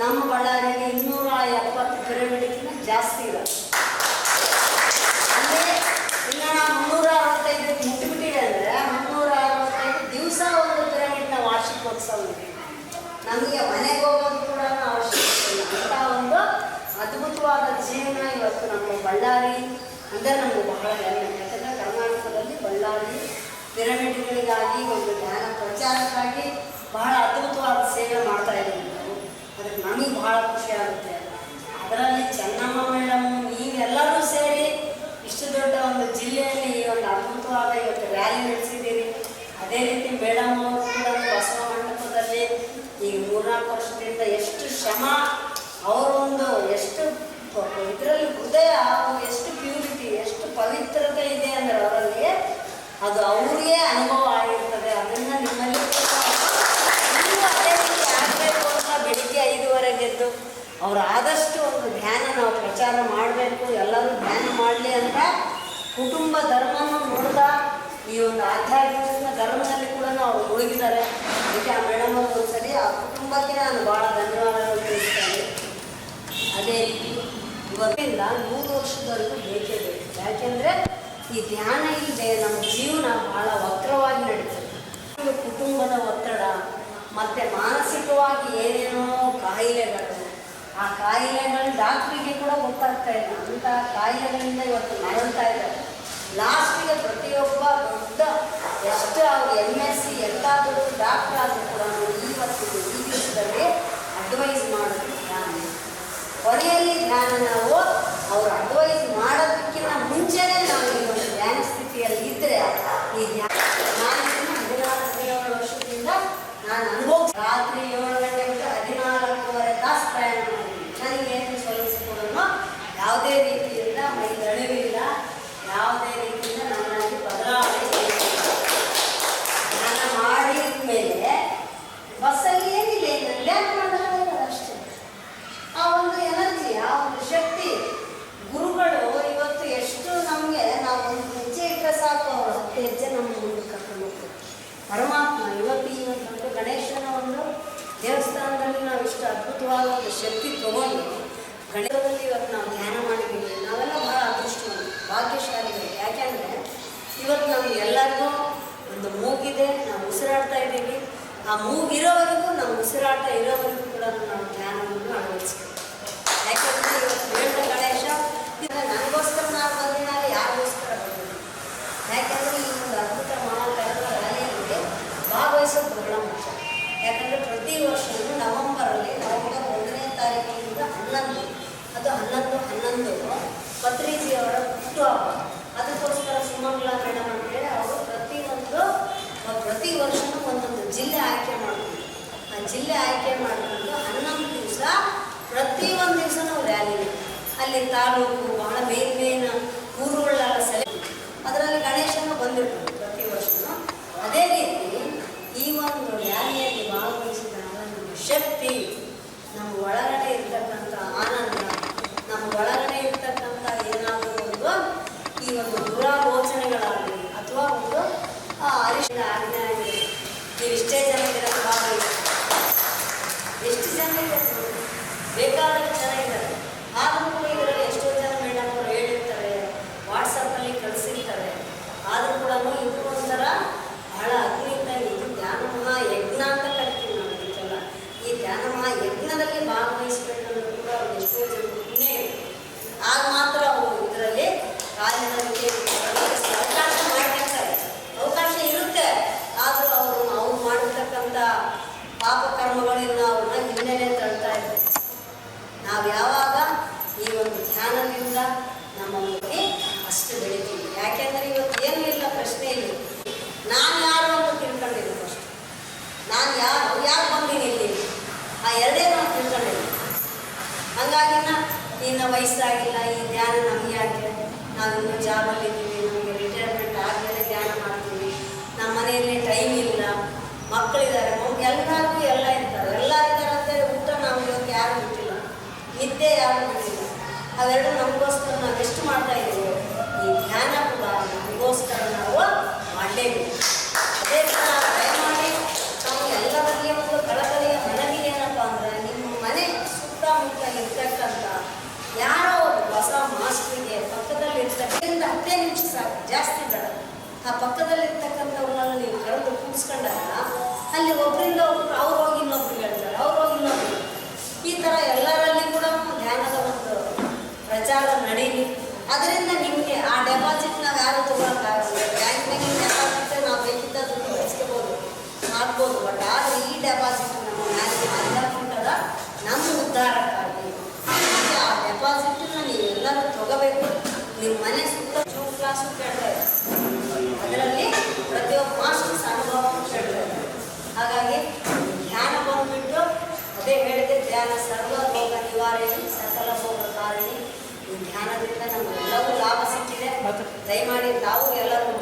ಬಳ್ಳಾರಿಯಲ್ಲಿ ಇನ್ನೂರ ಎಪ್ಪತ್ತು ಪಿರಮಿಡ್ಗಿಂತ ಜಾಸ್ತಿ ಇದೆ ಅಂದರೆ ಇನ್ನು ನಾವು ಮುನ್ನೂರ ಅರವತ್ತೈದು ಮುಟ್ಟಿಬಿಟ್ಟಿದೆ ಅಂದರೆ ಮುನ್ನೂರ ಅರವತ್ತೈದು ದಿವಸ ಒಂದು ಪಿರಮಿಡ್ನ ವಾರ್ಷಿಕೋತ್ಸವ ಇದೆ. ನಮಗೆ ಮನೆಗೆ ಹೋಗೋದು ಕೂಡ ಅವಶ್ಯಕತೆ ಇಲ್ಲ. ಒಂದು ಅದ್ಭುತವಾದ ಜೀವನ ಇವತ್ತು ನಮ್ಮ ಬಳ್ಳಾರಿ, ಅಂದರೆ ನಮಗೆ ಬಹಳ ಹೆಮ್ಮೆ. ಯಾಕಂದರೆ ಕರ್ನಾಟಕದಲ್ಲಿ ಬಳ್ಳಾರಿ ಪಿರಮಿಡ್ಗಳಿಗಾಗಿ ಒಂದು ಜ್ಞಾನ ಪ್ರಚಾರಕ್ಕಾಗಿ ಬಹಳ ಅದ್ಭುತವಾದ ಸೇವೆ ಮಾಡ್ತಾ ಇದ್ದೀವಿ. ಅದಕ್ಕೆ ನಮಗೆ ಬಹಳ ಖುಷಿ ಆಗುತ್ತೆ. ಅದರಲ್ಲಿ ಚೆನ್ನಮ್ಮ ಮೇಡಮ್, ನೀವೆಲ್ಲರೂ ಸೇರಿ ಇಷ್ಟು ದೊಡ್ಡ ಒಂದು ಜಿಲ್ಲೆಯಲ್ಲಿ ಈ ಒಂದು ಅದ್ಭುತವಾದ ಇವತ್ತು ರ್ಯಾಲಿ ನಡೆಸಿದ್ದೀರಿ. ಅದೇ ರೀತಿ ಮೇಡಮ್ ಅವರು ಕೂಡ ಬಸವ ಮಂಟಪದಲ್ಲಿ ಈ ಮೂರ್ನಾಲ್ಕು ವರ್ಷದಿಂದ ಎಷ್ಟು ಶ್ರಮ ಅವರೊಂದು ಎಷ್ಟು ಇದರಲ್ಲಿ ಹೃದಯ ಎಷ್ಟು ಪ್ಯೂರಿಟಿ ಎಷ್ಟು ಪವಿತ್ರತೆ ಇದೆ ಅಂದರೆ ಅವರಲ್ಲಿ ಅದು ಅವ್ರಿಗೆ ಅನುಭವ ಆಗಿರ್ತದೆ ಅದನ್ನು ನಿಮ್ಮಲ್ಲಿ ನೀವು ಅದೇ ರೀತಿ ಆಗಬೇಕು ಅಂತ ಬೆಳಿಗ್ಗೆ ಐದುವರೆಗೆ ಎದ್ದು ಅವ್ರು ಆದಷ್ಟು ಒಂದು ಧ್ಯಾನ ನಾವು ಪ್ರಚಾರ ಮಾಡಬೇಕು, ಎಲ್ಲರೂ ಧ್ಯಾನ ಮಾಡಲಿ ಅಂತ ಕುಟುಂಬ ಧರ್ಮವನ್ನು ನೋಡಿದ ಈ ಒಂದು ಆಧ್ಯಾತ್ಮಿಕ ಧರ್ಮದಲ್ಲಿ ಕೂಡ ನಾವು ಮುಳುಗಿದ್ದಾರೆ. ಅದಕ್ಕೆ ಆ ಮೇಡಮ್ ಅವರು ಒಂದ್ಸರಿ ಆ ಕುಟುಂಬಕ್ಕೆ ನಾನು ಭಾಳ ಧನ್ಯವಾದಗಳು ತಿಳಿಸ್ತೇನೆ. ಅದೇ ರೀತಿ ಇವತ್ತಿಂದ ನೂರು ವರ್ಷದವರೆಗೂ ಬೇಕೇ ಬೇಕು. ಯಾಕೆಂದರೆ ಈ ಧ್ಯಾನ ಇಲ್ಲದೆ ನಮ್ಮ ಜೀವನ ಭಾಳ ವಕ್ರವಾಗಿ ನಡೀತದೆ. ಕುಟುಂಬದ ಒತ್ತಡ, ಮತ್ತು ಮಾನಸಿಕವಾಗಿ ಏನೇನೋ ಕಾಯಿಲೆಗಳು ಆ ಕಾಯಿಲೆಗಳು ಡಾಕ್ಟ್ರಿಗೆ ಕೂಡ ಗೊತ್ತಾಗ್ತಾ ಇಲ್ಲ. ಅಂಥ ಕಾಯಿಲೆಗಳಿಂದ ಇವತ್ತು ನರಳ್ತಾ ಇದ್ದಾರೆ. ಲಾಸ್ಟಿಗೆ ಪ್ರತಿಯೊಬ್ಬ ದೊಡ್ಡ, ಎಷ್ಟು ಅವರು ಎಂ ಎಸ್ ಸಿ ಎಂತಾದರೂ ಡಾಕ್ಟರ್ ಆದರೂ ಕೂಡ ಇವತ್ತು ಈ ದಿವಸದಲ್ಲಿ ಅಡ್ವೈಸ್ ಮಾಡೋದು ಧ್ಯಾನ. ಕೊನೆಯಲ್ಲಿ ಧ್ಯಾನ ನಾವು ಅವ್ರು ಅಡ್ವೈಸ್ ಮಾಡೋದಕ್ಕಿಂತ ಮುಂಚೆನೇ ನಾವು ಈ ಒಂದು ಧ್ಯಾನ ಸ್ಥಿತಿಯಲ್ಲಿ ಇದ್ದರೆ ಈ ಧ್ಯಾನ ನಾನು ಇದನ್ನ ಹದಿನಾಲ್ಕು ಹದಿನೇಳು ವರ್ಷದಿಂದ ನಾನು ಅನುಭವ ರಾತ್ರಿ ಏಳು ಗಂಟೆ ಬಿಟ್ಟು ಹದಿನಾಲ್ಕೂವರೆ ತಾಸು ಪ್ರಯಾಣ ಮಾಡಿದ್ದೀನಿ ನನಗೇನು ಸೋಲಿಸಿಕೊಳ್ಳಲು ಯಾವುದೇ ರೀತಿಯಿಂದ ಮೈ ದಣಿವಿಲ್ಲ ಯಾವುದೇ ರೀತಿಯಿಂದ ನನ್ನಲ್ಲಿ ಬದಲಾವಣೆ ಇಲ್ಲ. ಧ್ಯಾನ ಮಾಡಿದ ಮೇಲೆ ಬಸ್ಸಲ್ಲಿ ಏನಿದೆ ಧ್ಯಾನ ಮಾಡಿದ್ರೆ ಅಷ್ಟೇ ಆ ಒಂದು ಎನರ್ಜಿ ಆ ಒಂದು ಶಕ್ತಿ ಗುರುಗಳು ಇವತ್ತು ಎಷ್ಟು ನಮಗೆ ನಾವು ಒಂದು ಹೆಜ್ಜೆ ಇಟ್ಟರೆ ಸಾಕು ಅವರು ಹತ್ತು ಹೆಜ್ಜೆ ನಮ್ಮ ಮುಂದೆ ಕರ್ಕೊಂಡು ಹೋಗ್ತಾರೆ ಪರಮಾತ್ಮ ಇವತ್ತು ಈ ಒಂದು ಗಣೇಶನ ಒಂದು ದೇವಸ್ಥಾನದಲ್ಲಿ ನಾವು ಇಷ್ಟು ಅದ್ಭುತವಾದ ಒಂದು ಶಕ್ತಿ ತಗೊಂಡು ಗಣಿತದಲ್ಲಿ ಇವತ್ತು ನಾವು ಧ್ಯಾನ ಮಾಡಿದ್ದೀವಿ. ನಾವೆಲ್ಲ ಬಹಳ ಅದೃಷ್ಟವಂತ, ಭಾಗ್ಯಶಾಲಿಗಳು. ಯಾಕೆಂದರೆ ಇವತ್ತು ನಮ್ಗೆ ಎಲ್ಲರಿಗೂ ಒಂದು ಮೂಗಿದೆ, ನಾವು ಉಸಿರಾಡ್ತಾ ಇದ್ದೀವಿ. ಆ ಮೂಗಿರೋವರೆಗೂ ನಾವು ಉಸಿರಾಟ ಇರೋವರೆಗೂ ಕೂಡ ನಾವು ಧ್ಯಾನವನ್ನು ಅಳವಡಿಸ್ಬೇಕು ಯಾಕೆಂದರೆ ಇವತ್ತು ಬೇಡ ಗಣೇಶ ಇದು ನನಗೋಸ್ಕರ ನಾವು ಬಂದಿನಾಗ ಯಾರಿಗೋಸ್ಕರ ಬಂದಿಲ್ಲ ಯಾಕೆಂದರೆ ಈ ಒಂದು ಅದ್ಭುತ ಮಹಾಕರಣ ರ್ಯಾಲಿಯಲ್ಲಿ ಭಾಗವಹಿಸೋದು ಬಹಳ ಮುಖ್ಯ ಯಾಕಂದರೆ ಪ್ರತಿ ವರ್ಷವೂ ನವೆಂಬರಲ್ಲಿ ನವೆಂಬರ್ ಒಂದನೇ ತಾರೀಕಿನಿಂದ ಹನ್ನೊಂದು ಅದು ಹನ್ನೊಂದು ಪತ್ರಿಜಿಯವರ ಹುಟ್ಟುಹಬ್ಬ ಅದಕ್ಕೋಸ್ಕರ ಸುಮಂಗಲ ಮೇಡಮ್ ಅಂತೇಳಿ ಅವರು ಪ್ರತಿಯೊಂದು, ಪ್ರತಿ ವರ್ಷವೂ ಒಂದೊಂದು ಜಿಲ್ಲೆ ಆಯ್ಕೆ ಮಾಡ್ತೀವಿ ಆ ಜಿಲ್ಲೆ ಆಯ್ಕೆ ಮಾಡಿಕೊಂಡು ಹನ್ನೊಂದು ದಿವಸ ಪ್ರತಿ ಒಂದು ದಿವಸ ನಾವು ರ್ಯಾಲಿ ಅಲ್ಲಿ ತಾಲೂಕು ಬಹಳ ಮೇನ್ ಮೇನ್ ಊರುಗಳೆಲ್ಲ ಸೆಲೆಕ್ಟ್ ಅದರಲ್ಲಿ ಗಣೇಶನ ಬಂದಿರ್ತಾರೆ ಪ್ರತಿ ವರ್ಷವೂ ಅದೇ ರೀತಿ ಈ ಒಂದು ರ್ಯಾಲಿಯಲ್ಲಿ ಭಾಗವಹಿಸಿದಾಗ ನಮ್ಮ ಶಕ್ತಿ ನಮ್ಮ ಒಳಗಡೆ ಇರ್ತಕ್ಕಂಥ ಆನಂದ ನಮ್ಮ ಒಳಗಡೆ ಇರ್ತಕ್ಕಂಥ ಏನಾದರೂ ಒಂದು ಈ ಒಂದು ದುರಾಲೋಚನೆಗಳಾಗಲಿ ಅಥವಾ ಒಂದು ಆ ಅರಿಶಿನ ಆಜ್ಞೆ ಆಗಲಿ ನೀವಿಷ್ಟೇ ಜನ ಇದರಲ್ಲಿ ಭಾಗವಹಿಸಿ ಎಷ್ಟು ಜನ ಇದ್ದಾರೆ ನೋಡಿ? ಬೇಕಾದಷ್ಟು ಜನ ಇದ್ದಾರೆ ಆದರೂ ಕೂಡ ಇದರಲ್ಲಿ ಎಷ್ಟೋ ಜನ ಮೇಡಮ್ ಅವರು ಹೇಳಿರ್ತಾರೆ ವಾಟ್ಸಪ್ಪಲ್ಲಿ ಕಳಿಸಿರ್ತಾರೆ ಆದರೂ ಕೂಡ ಇದು ಒಂಥರ ಬಹಳ ಅಗ್ನಿಯಿಂದ ಇದು ಧ್ಯಾನ ಮಹಾ ಯಜ್ಞ ಅಂತ ಕರಿತೀವಿ ನಾವು ಇದಕ್ಕೆಲ್ಲ ಈ ಧ್ಯಾನ ಮಹಾ ಯಜ್ಞದಲ್ಲಿ ಭಾಗವಹಿಸಬೇಕಂದ್ರೂ ಕೂಡ ಅವ್ರು ಎಷ್ಟೋ ಜನ ಪುಣ್ಯ ಇದೆ. ಆಗ ಮಾತ್ರ ಅವರು ಇದರಲ್ಲಿ ಕಾಲಿನಲ್ಲಿಗೆ ಅವಕಾಶ ಮಾಡಿರ್ತಾರೆ ಅವಕಾಶ ಇರುತ್ತೆ ಆದರೂ ಅವರು ಅವ್ರು ಮಾಡಿರ್ತಕ್ಕಂಥ ಪಾಪ ಕರ್ಮಗಳಿಂದ ಅವ್ರನ್ನ ಹಿನ್ನೆಲೆ ತಳ್ತಾ ಇದ್ದಾರೆ ನಾವು ಯಾವಾಗ ಈ ಧ್ಯಾನದಿಂದ ನಮ್ಮ ಮುಂದೆ ಅಷ್ಟು ಬೆಳಿತೀವಿ ಯಾಕೆಂದರೆ ಇವತ್ತು ಏನು ಇಲ್ಲ ಪ್ರಶ್ನೆ ಇಲ್ಲ ನಾನು ಯಾರು ಅಂತ ತಿಳ್ಕೊಂಡಿಲ್ಲ ಫಸ್ಟ್ ನಾನು ಯಾರು ಯಾರು ಬಂದೀನಿ ಇಲ್ಲಿ ಆ ಎರಡೇ ನಾವು ತಿಳ್ಕೊಂಡಿಲ್ಲ ಹಂಗಾಗಿ ಇನ್ನು ವಯಸ್ಸಾಗಿಲ್ಲ, ಈ ಧ್ಯಾನ ನಮಗೆ ಯಾಕೆ? ನಾವು ಇನ್ನೂ ಜಾಬಲ್ಲಿ ಜಾಸ್ತಿ ಬೇಡ ಆ ಪಕ್ಕದಲ್ಲಿರ್ತಕ್ಕಂಥವ್ರನ್ನ ನೀವು ಕಳೆದು ಕೂರಿಸ್ಕೊಂಡಾಗ ಅಲ್ಲಿ ಒಬ್ಬರಿಂದ ಒಬ್ಬರು ಹೋಗಿ ಇನ್ನೊಬ್ರು ಹೇಳ್ತಾರೆ ಅವ್ರು ಹೋಗಿ ಈ ಥರ ಎಲ್ಲರಲ್ಲಿ ಕೂಡ ಧ್ಯಾನದ ಒಂದು ಪ್ರಚಾರ ನಡೀಲಿ ಅದರಿಂದ ನಿಮಗೆ ಆ ಡೆಪಾಸಿಟ್ ನಾವು ಯಾರು ತೊಗೊಳಕ್ಕಾಗಲ್ಲ. ಬ್ಯಾಂಕ್ನಾಗೆ ಡೆಪಾಸಿಟ್ ನಾವು ಬೇಕು ಮಾಡ್ಬೋದು ಬಟ್ ಆದರೆ ಈ ಡೆಪಾಸಿಟ್ ನಮ್ಮ ಮ್ಯಾಲಿಗೆ ಮಾತಾಡ್ಕೊಂಡಾಗ ನಮ್ಮ ಉದ್ಧಾರಕ್ಕಾಗಿ ಆ ಆ ನೀವು ಎಲ್ಲರೂ ತಗೋಬೇಕು. ನಿಮ್ಮ ಮನೆ ಸುತ್ತ ಜೂಮ್ ಕ್ಲಾಸು ಇದೆ ಅದರಲ್ಲಿ ಪ್ರತಿಯೊಬ್ಬ ಮಾಸ್ಟರ್ಸ್ ಅನುಭವ ಇದೆ ಹಾಗಾಗಿ ಧ್ಯಾನ ಬಂದ್ಬಿಟ್ಟು ಅದೇ ಹೇಳಿದೆ ಧ್ಯಾನ ಸರ್ವ ರೋಗ ನಿವಾರಣೆ ಸಕಲ ಭೋಗ ಕಾರಣಿ. ಈ ಧ್ಯಾನದಿಂದ ನಮಗೆಲ್ಲವೂ ಲಾಭ ಸಿಕ್ಕಿದೆ. ದಯಮಾಡಿ ತಾವು ಎಲ್ಲರೂ